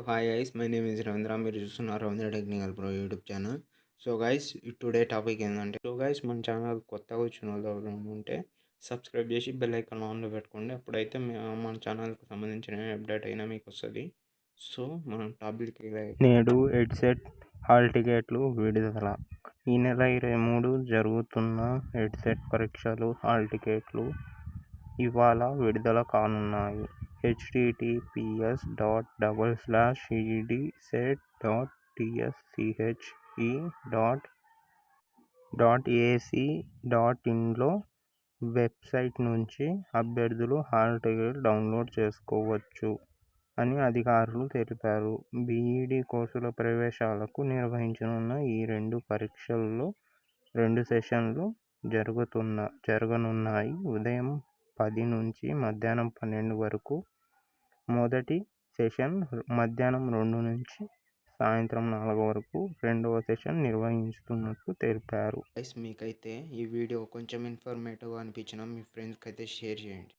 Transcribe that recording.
So hi guys my name is Ravindra మీరు చూస్తున్నారు Ravindra technical pro YouTube channel so guys today topic ఏంటంటే so guys మన channel కొత్తగా వచ్చిన వాళ్ళు ఉంటే సబ్స్క్రైబ్ చేసి బెల్ ఐకాన్ ఆన్లో పెట్టుకోండి. అప్పుడైతే మన ఛానల్కి సంబంధించిన అప్డేట్ అయినా మీకు వస్తుంది. సో మనం టాపిక్ నేడు హెడ్సెట్ హాల్ టికెట్లు విడుదల. ఈ నెల ఇరవై మూడు జరుగుతున్న హెడ్సెట్ పరీక్షలు హాల్ టికెట్లు ఇవాళ విడుదల కానున్నాయి. HTTPS dot double slash ED CET dot TSCHE dot dot AC dot ఇన్లో website నుంచి అభ్యర్థులు హాల్ టికెట్ డౌన్లోడ్ చేసుకోవచ్చు అని అధికారులు తెలిపారు. బీఈడీ కోర్సుల ప్రవేశాలకు నిర్వహించనున్న ఈ రెండు పరీక్షల్లో రెండు సెషన్లు జరుగుతున్న జరగనున్నాయి. ఉదయం పది నుంచి మధ్యాహ్నం పన్నెండు వరకు మొదటి సెషన్ మధ్యాహ్నం రెండు నుంచి సాయంత్రం నాలుగు వరకు రెండవ సెషన్ నిర్వహిస్తున్నట్లు తెలిపారు. గైస్ మీకైతే ఈ వీడియో కొంచెం ఇన్ఫర్మేటివ్ అనిపించిన మీ ఫ్రెండ్స్కి అయితే షేర్ చేయండి.